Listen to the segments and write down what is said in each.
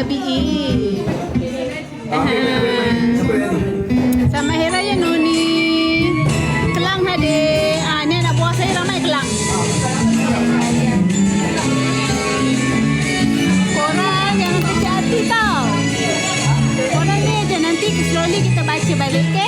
Raya Sama hera ya Noni. Kelang hade Ah, ni anak buah saya ramai kelang. Korang jangan kecil hati tau. Korang ni aja nanti slowly kita baca balik.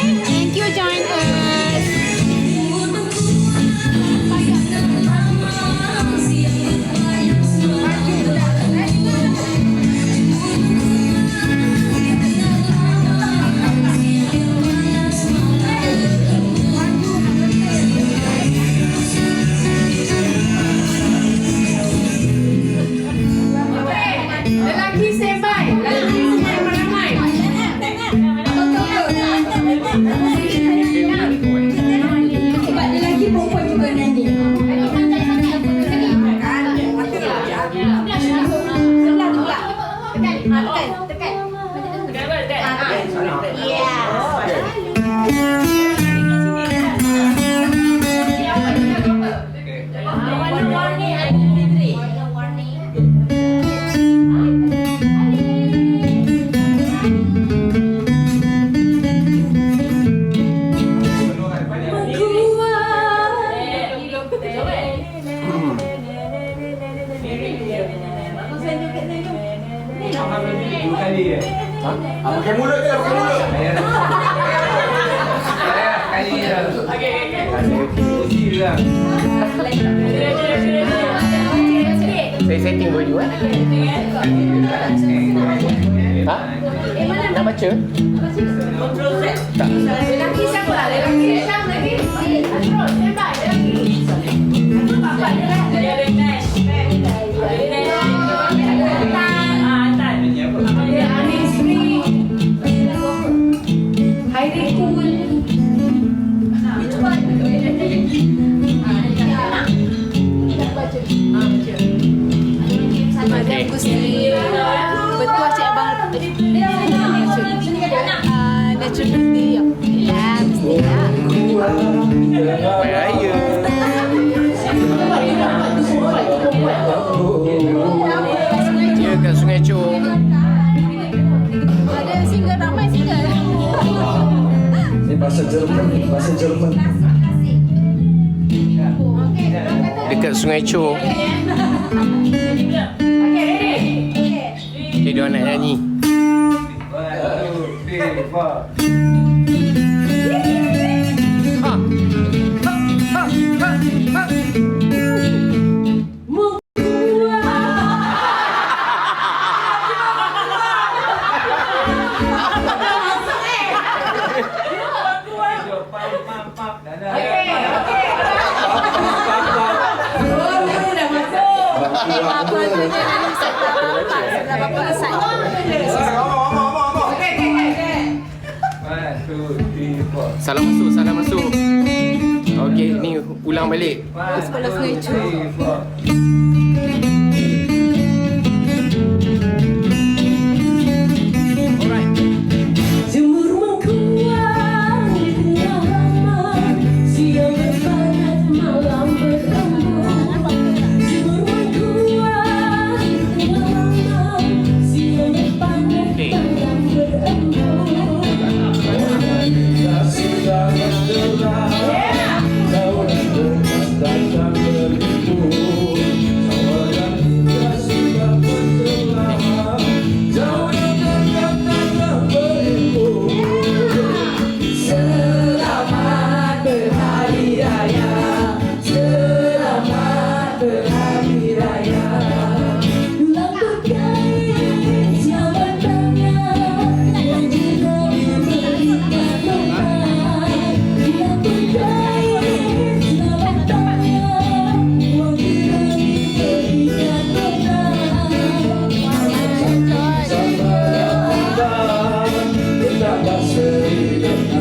Saya setting baju eh. Ha? Nak baca? Tak. Lelaki siapa? Lelaki siapa? Lelaki siapa? Raya. Ya kat Sungai Chong. Ada single ramai single. Ini bahasa Jerman, bahasa Jerman. Dekat Sungai Chong. Okay, dia Jadi orang nak nyanyi. 1 2 3 4 Salam masuk, salam masuk. Okey, ni ulang balik. Sekolah kecil.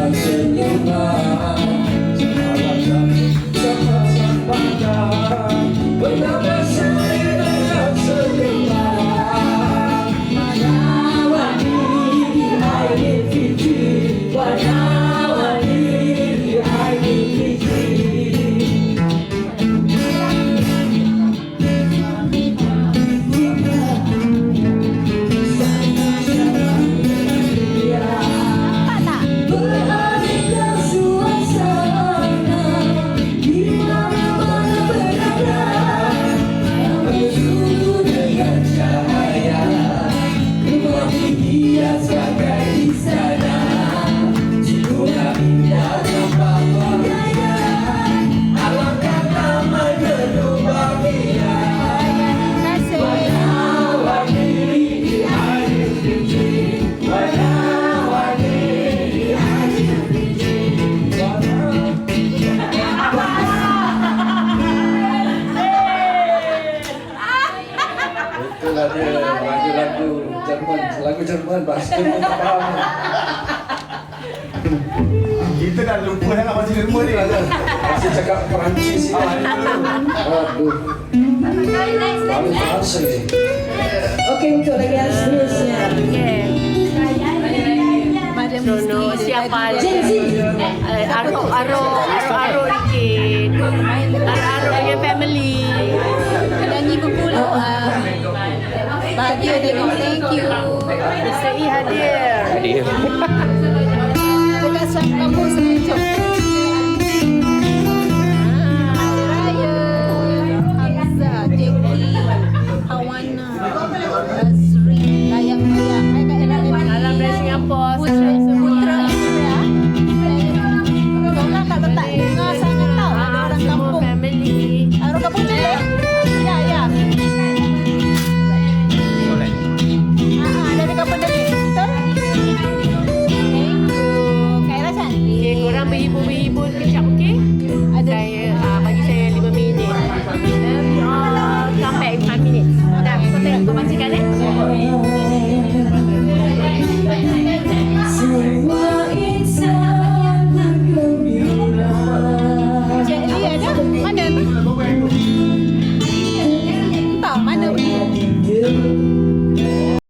a te louvar. Lah Jerman bahasa Jerman tak faham. Kita dah lupa dah nak baca Jerman ni. Masih cakap Perancis ni. Aduh. Bahasa ni. Okey untuk lagi yang seterusnya. Sono Rizky. siapa Gen Z. Eh, Aro, Aro, Aro, Aro dikit. Aro, Aro dengan family. Nyanyi berpuluh. ah. Bahagia dia. Kadir. Kadir. Nagkasama po sa video.